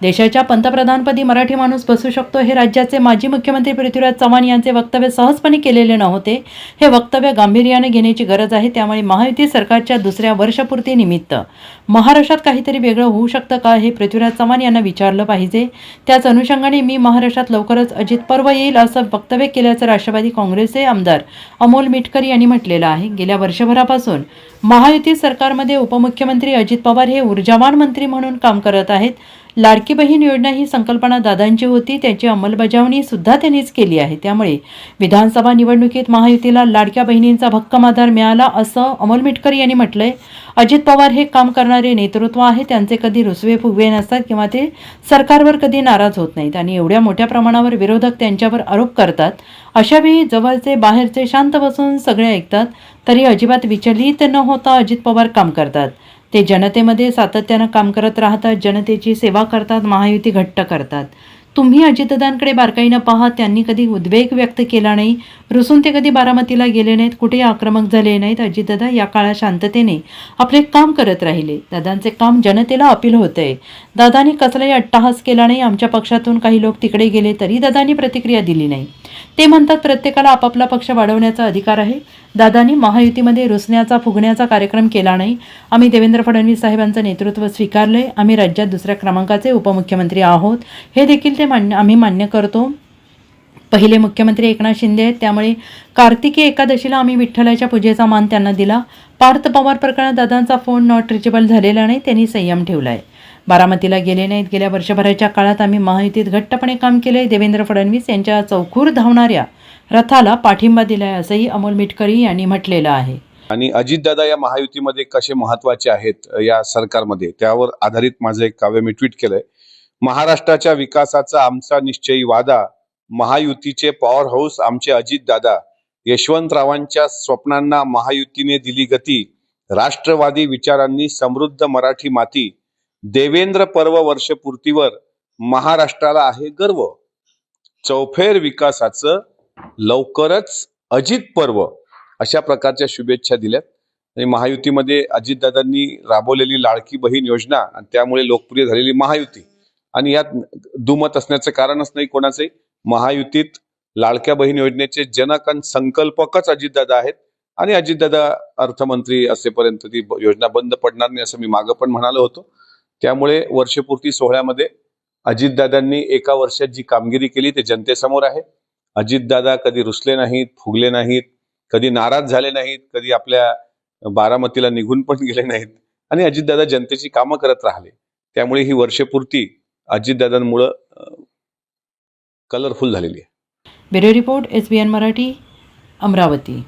देशाच्या पंतप्रधानपदी मराठी माणूस बसू शकतो हे राज्याचे माजी मुख्यमंत्री पृथ्वीराज चव्हाण यांचे वक्तव्य सहजपणे केलेले नव्हते. हे वक्तव्य गांभीर्याने घेण्याची गरज आहे. त्यामुळे महायुती सरकारच्या दुसऱ्या वर्षपूर्तीनिमित्त महाराष्ट्रात काहीतरी वेगळं होऊ शकतं का हे पृथ्वीराज चव्हाण यांना विचारलं पाहिजे. त्याच अनुषंगाने मी महाराष्ट्रात लवकरच अजित पर्व येईल असं वक्तव्य केल्याचं राष्ट्रवादी काँग्रेसचे आमदार अमोल मिटकर यांनी म्हटलेलं आहे. गेल्या वर्षभरापासून महायुती सरकारमध्ये उपमुख्यमंत्री अजित पवार हे ऊर्जावान मंत्री म्हणून काम करत आहेत. लाडकी बहीण योजना ही संकल्पना दादांची होती. त्याची अंमलबजावणी सुद्धा त्यांनीच केली आहे. त्यामुळे विधानसभा निवडणुकीत महायुतीला लाडक्या बहिणींचा भक्कम आधार मिळाला असं अमोल मिटकर यांनी म्हटलंय. अजित पवार हे काम करणारे नेतृत्व आहे. त्यांचे कधी रुसवे फुगवे नसतात किंवा ते सरकारवर कधी नाराज होत नाहीत. आणि एवढ्या मोठ्या प्रमाणावर विरोधक त्यांच्यावर आरोप करतात. अशावेळी जवळचे बाहेरचे शांत बसून सगळे ऐकतात. तरी अजिबात विचलित न होता अजित पवार काम करतात. ते जनतेमध्ये सातत्यानं काम करत राहतात जनतेची सेवा करतात महायुती घट्ट करतात. तुम्ही अजितदादांकडे बारकाईनं पहा त्यांनी कधी उद्वेग व्यक्त केला नाही रुसून ते कधी बारामतीला गेले नाहीत कुठेही आक्रमक झाले नाहीत अजितदादा या काळात शांततेने आपले काम करत राहिले. दादांचे काम जनतेला अपील होतंय. दादांनी कसलाही अट्टाहास केला नाही आमच्या पक्षातून काही लोक तिकडे गेले तरी दादांनी प्रतिक्रिया दिली नाही. ते म्हणतात प्रत्येकाला आपापला पक्ष वाढवण्याचा अधिकार आहे. दादांनी महायुतीमध्ये रुसण्याचा फुगण्याचा कार्यक्रम केला नाही. आम्ही देवेंद्र फडणवीस साहेबांचं नेतृत्व स्वीकारलंय. आम्ही राज्यात दुसऱ्या क्रमांकाचे उपमुख्यमंत्री आहोत. हे देखील ते मान्य आम्ही मान्य करतो. पहिले मुख्यमंत्री एकनाथ शिंदे आहेत. त्यामुळे कार्तिकी एकादशीला आम्ही विठ्ठलाच्या पूजेचा मान त्यांना दिला. पार्थ पवार प्रकरणात दादांचा फोन नॉट रिचेबल झालेला नाही. त्यांनी संयम ठेवला आहे बारामतीला गेले नाहीत. गेल्या वर्षभराच्या काळात आम्ही महायुतीत घट्टपणे काम केले देवेंद्र फडणवीस यांच्या चौखूर धावणाऱ्या रथाला पाठिंबा दिलाय असंही अमोल मिटकरी यांनी म्हटलेलं आहे. आणि अजितदादा या महायुतीमध्ये कसे महत्त्वाचे आहेत या सरकारमध्ये त्यावर आधारित माझं एक काव्य मी ट्विट केलंय. महाराष्ट्राच्या विकासाचा आमचा निश्चयी वादा महायुतीचे पॉवर हाऊस आमचे अजितदादा यशवंतरावांच्या स्वप्नांना महायुतीने दिली गती राष्ट्रवादी विचारांनी समृद्ध मराठी माती देवेंद्र पर्व वर्षपूर्तीवर महाराष्ट्राला आहे गर्व. चौफेर विकासाचं लवकरच अजित पर्व अशा प्रकारच्या शुभेच्छा दिल्यात. आणि महायुतीमध्ये अजितदादांनी राबवलेली लाडकी बहीण योजना आणि त्यामुळे लोकप्रिय झालेली महायुती. आणि यात दुमत असण्याचं कारणच नाही कोणाचंही. महायुतीत लाडक्या बहीण योजनेचे जनक आणि संकल्पकच अजितदादा आहेत. आणि अजितदादा अर्थमंत्री असेपर्यंत ती योजना बंद पडणार नाही असं मी मागं पण म्हणालो होतो. त्यामुळे वर्षपूर्ती सोहळ्यामध्ये अजितदादांनी एका वर्षात जी कामगिरी केली ते जनतेसमोर आहे. अजितदादा कधी रुसले नाहीत फुगले नाहीत कधी नाराज झाले नाहीत कधी आपल्या बारामतीला निघून पण गेले नाहीत आणि अजितदादा जनतेची कामं करत राहिले. त्यामुळे ही वर्षपूर्ती अजितदादांमुळं कलरफुल झालेली आहे. Bureau report S B N Marathi Amravati.